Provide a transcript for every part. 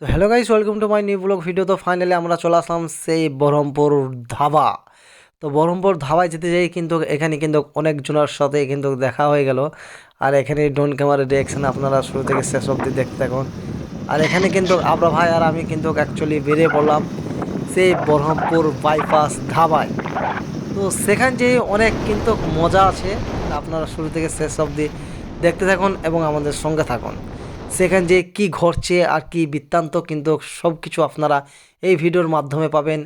তো hello guys welcome to my new vlog video তো finally আমরা চলে আসলাম সেই বহরমপুর ধাবা। তো বহরমপুর ধাবায় যেতে যাই কিন্তু এখানে কিন্তু অনেকজনের সাথে কিন্তু দেখা হয়ে গেল। আর এখানে ডোন ক্যামেরা রিয়াকশন আপনারা শুরু থেকে শেষ অবধি দেখতে থাকুন। আর এখানে কিন্তু আবরা ভাই আর আমি কিন্তু অ্যাকচুয়ালি বেরিয়ে পড়লাম সেই বহরমপুর বাইপাস ধাবায়। তো সেখান যে অনেক কিন্তু মজা আছে। আপনারা শুরু থেকে শেষ অবধি দেখতে থাকুন এবং আমাদের সঙ্গে থাকুন। সেখানে যে কি ঘটছে আর কি বৃত্তান্ত, কিন্তু সব কিছু আপনারা এই ভিডিওর মাধ্যমে পাবেন।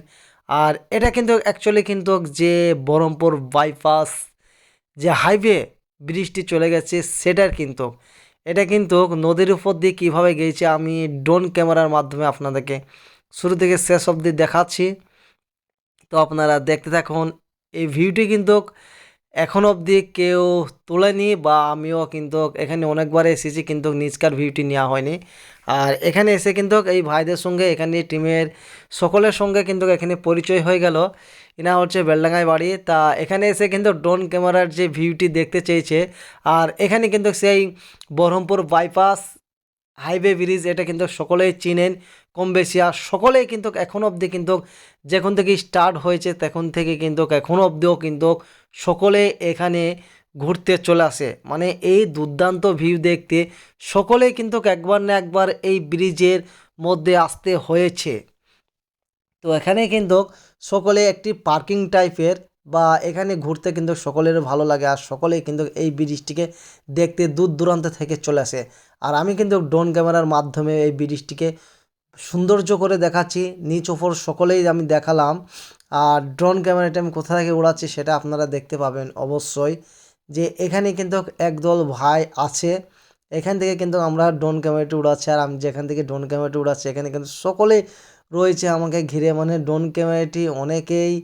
আর এটা কিন্তু অ্যাকচুয়ালি কিন্তু যে বহরমপুর বাইপাস যে হাইওয়ে ব্রিজটি চলে গেছে, সেটার কিন্তু। এটা কিন্তু নদীর উপর দিয়ে কীভাবে গিয়েছে, আমি ড্রোন ক্যামেরার মাধ্যমে আপনাদেরকে শুরু থেকে শেষ অবধি দেখাচ্ছি। তো আপনারা দেখতে থাকুন, এই ভিউটি কিন্তু এখন অবধি কেউ তোলেনি বা আমিও কিন্তু এখানে অনেকবার এসেছি কিন্তু নিচকার ভিউটি নেওয়া হয়নি। আর এখানে এসে কিন্তু এই ভাইদের সঙ্গে, এখানে টিমের সকলের সঙ্গে কিন্তু এখানে পরিচয় হয়ে গেল। এনা হচ্ছে বেলডাঙ্গায় বাড়ি। তা এখানে এসে কিন্তু ড্রোন ক্যামেরার যে ভিউটি দেখতে চেয়েছে, আর এখানে কিন্তু সেই বহরমপুর বাইপাস হাইওয়ে ব্রিজ, এটা কিন্তু সকলেই চিনেন, কম বেশি। আর সকলেই কিন্তু এখন অবধি কিন্তু যখন থেকে স্টার্ট হয়েছে, তখন থেকে কিন্তু এখন অবধিও কিন্তু সকলে এখানে ঘুরতে চলে আসে। মানে এই দুর্দান্ত ভিউ দেখতে সকলেই কিন্তু একবার না একবার এই ব্রিজের মধ্যে আসতে হয়েছে। তো এখানে কিন্তু সকলে একটি পার্কিং টাইপের বা এখানে ঘুরতে কিন্তু সকলের ভালো লাগে আর সকলেই কিন্তু এই ব্রিজটিকে দেখতে দূর দূরান্ত থেকে চলে আসে। আর আমি কিন্তু ড্রোন ক্যামেরার মাধ্যমে এই ব্রিজটিকে সৌন্দর্য করে দেখাচ্ছি। নিচ ওপর সকলেই আমি দেখালাম। আর ড্রোন ক্যামেরাটা আমি কোথা থেকে উড়াচ্ছি সেটা আপনারা দেখতে পাবেন অবশ্যই। যে এখানে কিন্তু একদল ভাই আছে। এখান থেকে কিন্তু আমরা ড্রোন ক্যামেরাটি উড়াচ্ছি আর আমি যেখান থেকে ড্রোন ক্যামেরাটি উড়াচ্ছি এখানে কিন্তু সকলেই রয়েছে আমাকে ঘিরে। মানে ড্রোন ক্যামেরাটি অনেকেই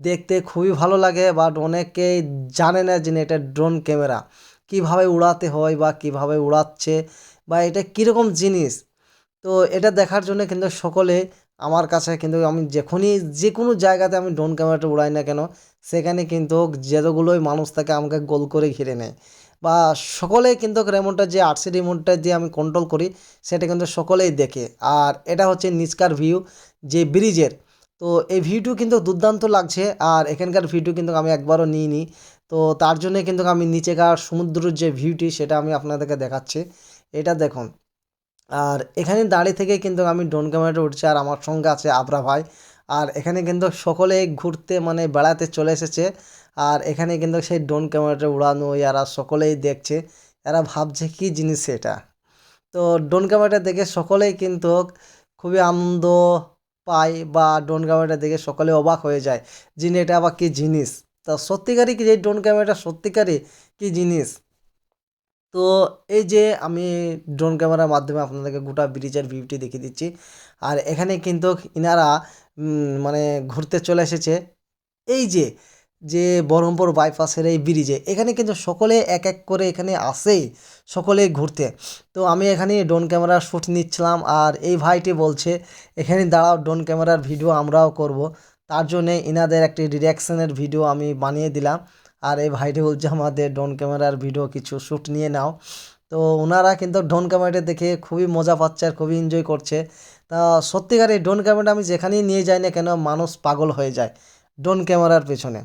দেখতে খুবই ভালো লাগে বাট অনেকেই জানে না যে এটা ড্রোন ক্যামেরা কীভাবে উড়াতে হয় বা কীভাবে উড়াচ্ছে বা এটা কীরকম জিনিস? তো এটা দেখার জন্য কিন্তু সকলে, আমার কাছে কিন্তু আমি যখনই যে কোনো জায়গাতে আমি ড্রোন ক্যামেরাটা উড়াই না কেন, সেখানে কিন্তু যতগুলোই মানুষ থাকে আমাকে গোল করে ঘিরে নেয়। বা সকলেই কিন্তু রিমোটটা যে আরসি রিমোটটা দিয়ে আমি কন্ট্রোল করি, সেটা কিন্তু সকলেই দেখে। আর এটা হচ্ছে নিচকার ভিউ যে ব্রিজের তো এই ভিউটিও কিন্তু দুর্দান্ত লাগছে, আর এখানকার ভিডিও কিন্তু আমি একবারও নিইনি। তো তার জন্যে কিন্তু আমি নিচেকার সমুদ্রের যে ভিউটি, সেটা আমি আপনাদেরকে দেখাচ্ছি। এটা দেখুন। আর এখানে দাঁড়িয়ে থেকে কিন্তু আমি ড্রোন ক্যামেরাটা উঠছি, আর আমার সঙ্গে আছে আবরা ভাই। আর এখানে কিন্তু সকলে ঘুরতে মানে বেড়াতে চলে এসেছে। আর এখানে কিন্তু সেই ড্রোন ক্যামেরাটা উড়ানো, এরা সকলেই দেখছে। এরা ভাবছে, কী জিনিস এটা? তো ড্রোন ক্যামেরাটা দেখে সকলেই কিন্তু খুবই আনন্দ পায় বা ড্রোন ক্যামেরাটা দেখে সকলে অবাক হয়ে যায় যে এটা আবার কী জিনিস? তা সত্যিকারই কি যে ড্রোন ক্যামেরাটা সত্যিকারই কী জিনিস? তো এই যে আমি ড্রোন ক্যামেরার মাধ্যমে আপনাদেরকে গোটা ব্রিজের ভিউটি দেখিয়ে দিচ্ছি। আর এখানে কিন্তু ইনারা মানে ঘুরতে চলে এসেছে। এই যে যে বহরমপুর বাইপাসের এই ব্রিজে এখানে কিন্তু সকলে এক এক করে এখানে আসেই, সকলে ঘুরতে। তো আমি এখানে ড্রোন ক্যামেরার শ্যুট নিচ্ছিলাম আর এই ভাইটি বলছে, এখানে দাঁড়াও ড্রোন ক্যামেরার ভিডিও আমরাও করব। তার জন্যে ইনাদের একটি ডিরেকশনের ভিডিও আমি বানিয়ে দিলাম। আর এই ভাইটি বলছে, আমাদের ড্রোন ক্যামেরার ভিডিও কিছু শ্যুট নিয়ে নাও। তো ওনারা কিন্তু ড্রোন ক্যামেরাটা দেখে খুবই মজা পাচ্ছে আর খুবই এনজয় করছে। তা সত্যিকার এই ড্রোন ক্যামেরাটা আমি যেখানেই নিয়ে যাই না কেন, মানুষ পাগল হয়ে যায় ড্রোন ক্যামেরার পেছনে।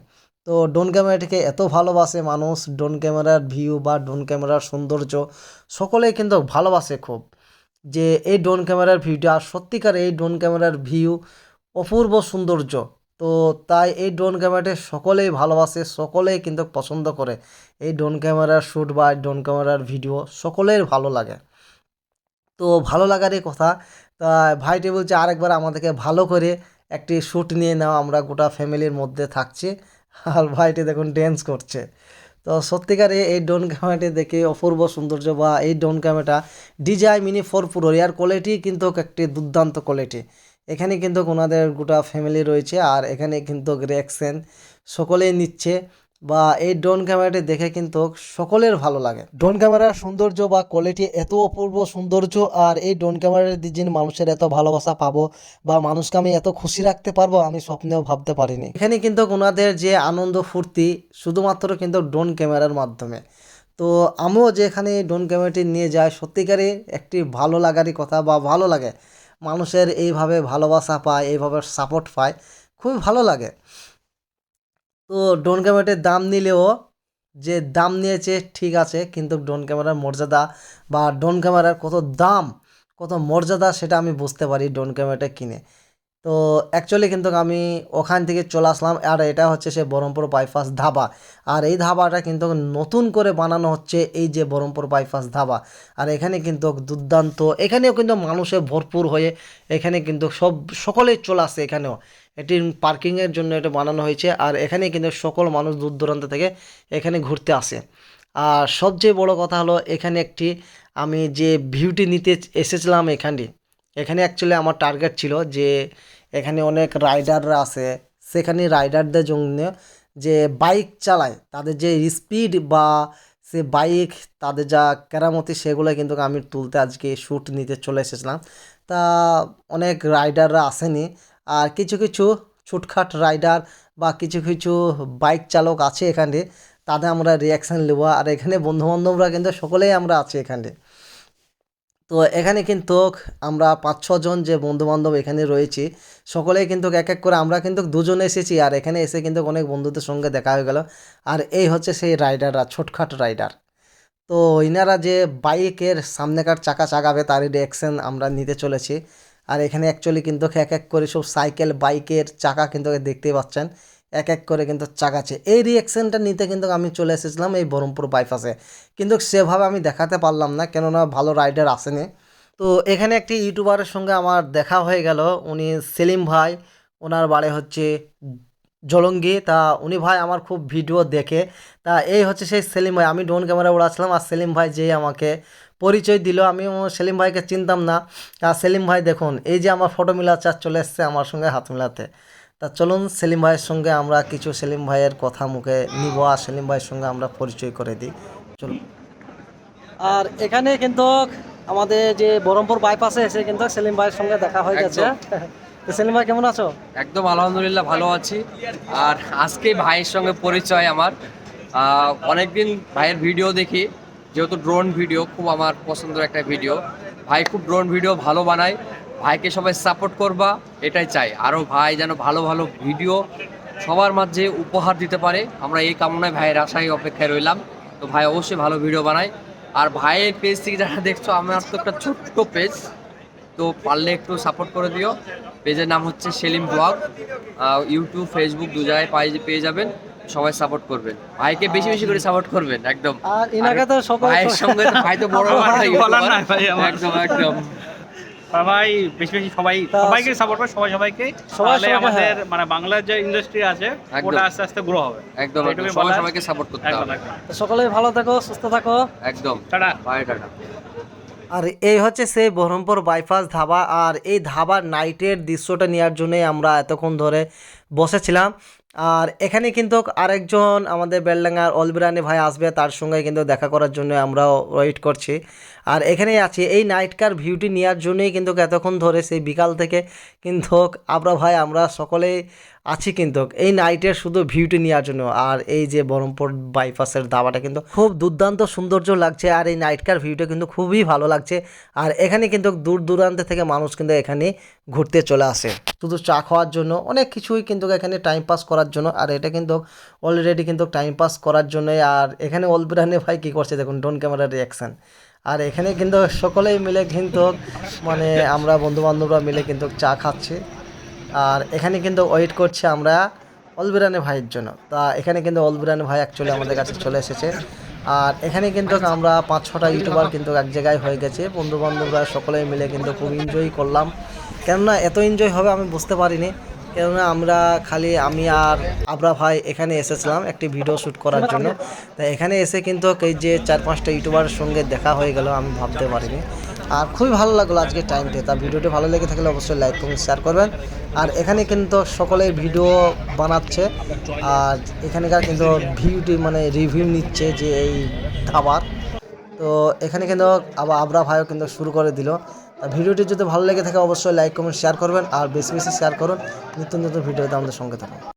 তো ড্রোন ক্যামেরাটিকে এত ভালোবাসে মানুষ, ড্রোন ক্যামেরার ভিউ বা ড্রোন ক্যামেরার সৌন্দর্য সকলেই কিন্তু ভালোবাসে খুব। যে এই ড্রোন ক্যামেরার ভিউটা আর সত্যিকার এই ড্রোন ক্যামেরার ভিউ অপূর্ব সৌন্দর্য। তো তাই এই ড্রোন ক্যামেরাটি সকলেই ভালোবাসে, সকলেই কিন্তু পছন্দ করে। এই ড্রোন ক্যামেরার শ্যুট বা ড্রোন ক্যামেরার ভিডিও সকলের ভালো লাগে। তো ভালো লাগারই কথা। তা ভাইটি বলছে, আরেকবার আমাদেরকে ভালো করে একটি শ্যুট নিয়ে নেওয়া আমরা গোটা ফ্যামিলির মধ্যে থাকছি। আর ভাইটি দেখুন ড্যান্স করছে। তো সত্যিকারে এই ড্রোন ক্যামেরাটি দেখে অপূর্ব সৌন্দর্য বা এই ড্রোন ক্যামেরাটা ডিজাই মিনি ফোর প্রো এর কোয়ালিটি কিন্তু একটি দুর্দান্ত কোয়ালিটি এখানে কিন্তু ওনাদের গোটা ফ্যামিলি রয়েছে আর এখানে কিন্তু রেকশন সকলেই নিচ্ছে। বা এই ড্রোন ক্যামেরাটি দেখে কিন্তু সকলের ভালো লাগে। ড্রোন ক্যামেরার সৌন্দর্য বা কোয়ালিটি এত অপূর্ব সৌন্দর্য আর এই ড্রোন ক্যামেরার দিন মানুষের এত ভালোবাসা পাবো বা মানুষকে আমি এত খুশি রাখতে পারব, আমি স্বপ্নেও ভাবতে পারিনি। এখানে কিন্তু ওনাদের যে আনন্দ ফুর্তি শুধুমাত্র কিন্তু ড্রোন ক্যামেরার মাধ্যমে। তো আমিও যে এখানে ড্রোন ক্যামেরাটি নিয়ে যাই সত্যিকারই একটি ভালো লাগারই কথা বা ভালো লাগে। মানুষের এইভাবে ভালোবাসা পায়, এইভাবে সাপোর্ট পায়, খুবই ভালো লাগে। তো ড্রোন ক্যামেরাটির দাম নিলেও যে দাম নিয়েছে ঠিক আছে, কিন্তু ড্রোন ক্যামেরার মর্যাদা বা ড্রোন ক্যামেরার কত দাম, কত মর্যাদা সেটা আমি বুঝতে পারি ড্রোন ক্যামেরাটা কিনে। তো অ্যাকচুয়ালি কিন্তু আমি ওখান থেকে চলে আসলাম আর এটা হচ্ছে সে বহরমপুর বাইপাস ধাবা। আর এই ধাবাটা কিন্তু নতুন করে বানানো হচ্ছে এই যে বহরমপুর বাইপাস ধাবা। আর এখানে কিন্তু দুর্দান্ত, এখানেও কিন্তু মানুষে ভরপুর হয়ে এখানে কিন্তু সব, সকলেই চলে আসে এখানেও। এটি পার্কিংয়ের জন্য এটা বানানো হয়েছে আর এখানে কিন্তু সকল মানুষ দূর দূরান্ত থেকে এখানে ঘুরতে আসে। আর সবচেয়ে বড় কথা হলো এখানে একটি, আমি যে ভিউটি নিতে এসেছিলাম এখানে এখানে অ্যাকচুয়ালি আমার টার্গেট ছিল যে এখানে অনেক রাইডাররা আছে। সেখানে রাইডারদের জন্য যে বাইক চালায়, তাদের যে স্পিড বা সে বাইক তাদের যা কেরামতি, সেগুলো কিন্তু আমি তুলতে আজকে শ্যুট নিতে চলে এসেছিলাম। তা অনেক রাইডাররা আসেনি। আর কিছু কিছু ছুটখাট রাইডার বা কিছু কিছু বাইক চালক আছে এখানে, তাদের আমরা রিয়াকশান নেব। আর এখানে বন্ধুবান্ধবরা কিন্তু সকলেই আমরা আছি এখানে। তো এখানে কিন্তু আমরা পাঁচ ছজন যে বন্ধুবান্ধব এখানে রয়েছি, সকলেই কিন্তু এক এক করে আমরা কিন্তু দুজন এসেছি আর এখানে এসে কিন্তু অনেক বন্ধুদের সঙ্গে দেখা হয়ে গেল। আর এই হচ্ছে সেই রাইডাররা ছোটখাট রাইডার তো ইনারা যে বাইকের সামনেকার চাকা চাগাবে তারই রিয়াকশান আমরা নিতে চলেছি। আর এখানে অ্যাকচুয়ালি কিন্তু এক এক করে সব সাইকেল বাইকের চাকা কিন্তু দেখতেই পাচ্ছেন। এক এক করে কিন্তু চাকাচ্ছে এই রিয়াকশানটা নিতে কিন্তু আমি চলে এসেছিলাম এই বহরমপুর বাইপাসে কিন্তু সেভাবে আমি দেখাতে পারলাম না, কেননা ভালো রাইডার আসেনি। তো এখানে একটি ইউটিউবারের সঙ্গে আমার দেখা হয়ে গেল। উনি সেলিম ভাই, ওনার বাড়ি হচ্ছে জলঙ্গি। তা উনি ভাই আমার খুব ভিডিও দেখে। তা এই হচ্ছে সেই সেলিম ভাই। আমি ড্রোন ক্যামেরা উড়াচ্ছিলাম আর সেলিম ভাই যেই আমাকে পরিচয় দিল আমি সেলিম ভাইকে চিনতাম না। আর সেলিম ভাই দেখুন, এই যে আমার ফটো মিলাচ্ছে আর চলে এসছে আমার সঙ্গে হাত মিলাতে। তা চলুন সেলিম ভাইয়ের সঙ্গে আমরা কিছু সেলিম ভাইয়ের কথা মুখে নিব আর সেলিম ভাইয়ের সঙ্গে আমরা পরিচয় করে দিই। চলুন। আর এখানে কিন্তু আমাদের যে বহরমপুর বাইপাসে এসে কিন্তু সেলিম ভাইয়ের সঙ্গে দেখা হয়ে গেছে। তো সেলিম ভাই কেমন আছো? একদম আলহামদুলিল্লাহ ভালো আছি। আর আজকে ভাইয়ের সঙ্গে পরিচয় আমার। আহ, অনেকদিন ভাইয়ের ভিডিও দেখি যেহেতু ড্রোন ভিডিও খুব আমার পছন্দের একটা ভিডিও ভাই খুব ড্রোন ভিডিও ভালো বানায়। ভাইকে সবাই সাপোর্ট করবা এটাই চাই। আরও ভাই যেন ভালো ভালো ভিডিও সবার মাঝে উপহার দিতে পারে। আমরা এই কামনায় ভাইয়ের আশায় অপেক্ষায় রইলাম। তো ভাই অবশ্যই ভালো ভিডিও বানায় আর ভাইয়ের পেজ থেকে যারা দেখছ আমার তো একটা ছোট্ট পেজ তো পারলে একটু সাপোর্ট করে দিও। পেজের নাম হচ্ছে সেলিম ব্লগ। ইউটিউব ফেসবুক দু জায়গায় পেয়ে যাবেন। সবাই সাপোর্ট করবেন। ভাইকে বেশি বেশি করে সাপোর্ট করবেন একদম। আর তো ভাইয়ের সঙ্গে ভাই তো বড় একদম একদম। সবাই বেশি বেশি সবাই সবাইকে সাপোর্ট করে সবাই সবাইকে। সবাই তাহলে আমাদের হ্যাঁ। মানে বাংলার যে ইন্ডাস্ট্রি আছে ওটা আস্তে আস্তে গ্রো হবে। একদম সবাই সবাইকে সাপোর্ট করতে হবে। সকলে সকলেই ভালো থাকো সুস্থ থাকো। একদম। টাটা। By tata. আর এই হচ্ছে সেই বহরমপুর বাইপাস ধাবা আর এই ধাবার নাইটের দৃশ্যটা নেওয়ার জন্যই আমরা এতক্ষণ ধরে বসেছিলাম। আর এখানে কিন্তু আরেকজন আমাদের বেলডাঙ্গার অলবিরানি ভাই আসবে, তার সঙ্গে কিন্তু দেখা করার জন্য আমরা ওয়েট করছি। আর এখানেই আছি, এই নাইটকার ভিউটি নেওয়ার জন্যই কিন্তু এতক্ষণ ধরে সেই বিকাল থেকে কিন্তু আমরা ভাই, আমরা সকলেই আছি কিন্তু। এই নাইটের শুধু ভিউটি নেওয়ার জন্য। আর এই যে বহরমপুর বাইপাসের দাবাটা কিন্তু খুব দুর্দান্ত সৌন্দর্য লাগছে। আর এই নাইটকার ভিউটা কিন্তু খুবই ভালো লাগছে। আর এখানে কিন্তু দূর দূরান্ত থেকে মানুষ কিন্তু এখানে ঘুরতে চলে আসে। শুধু চা খাওয়ার জন্য, অনেক কিছুই কিন্তু এখানে টাইম পাস করার জন্য। আর এটা কিন্তু অলরেডি কিন্তু টাইম পাস করার জন্যই। আর এখানে অলবিরানে ভাই কী করছে দেখুন ড্রোন ক্যামেরার রিয়াকশান আর এখানে কিন্তু সকলেই মিলে কিন্তু মানে আমরা বন্ধু বান্ধবরা মিলে কিন্তু চা খাচ্ছি। আর এখানে কিন্তু ওয়েট করছি আমরা অলবিরানে ভাইয়ের জন্য। তা এখানে কিন্তু অলবিরানে ভাই অ্যাকচুয়ালি আমাদের কাছে চলে এসেছে। আর এখানে কিন্তু আমরা পাঁচ ছটা ইউটিউবার কিন্তু এক জায়গায় হয়ে গেছে। বন্ধু বান্ধবরা সকলেই মিলে কিন্তু খুব এনজয় করলাম। কেননা এত এনজয় হবে আমি বুঝতে পারিনি। কেননা আমরা খালি আমি আর আবরা ভাই এখানে এসেছিলাম একটি ভিডিও শ্যুট করার জন্য। তা এখানে এসে কিন্তু এই যে চার পাঁচটা ইউটিউবারের সঙ্গে দেখা হয়ে গেল, আমি ভাবতে পারিনি। আর খুবই ভালো লাগল আজকে টাইমটি তা ভিডিওটি ভালো লেগে থাকলে অবশ্যই লাইক কমেন্ট শেয়ার করবেন। আর এখানে কিন্তু সকলে ভিডিও বানাচ্ছে। আর এখানকার কিন্তু ভিউটি মানে রিভিউ নিচ্ছে যে এই ধাবার তো এখানে কিন্তু আবার আবরা ভাইও কিন্তু শুরু করে দিল। ভিডিওটি যদি ভালো লেগে থাকে অবশ্যই লাইক কমেন্ট শেয়ার করবেন। আর বেশি বেশি শেয়ার করুন। নিত্য নতুন ভিডিওতে আমাদের সঙ্গে থাকুন।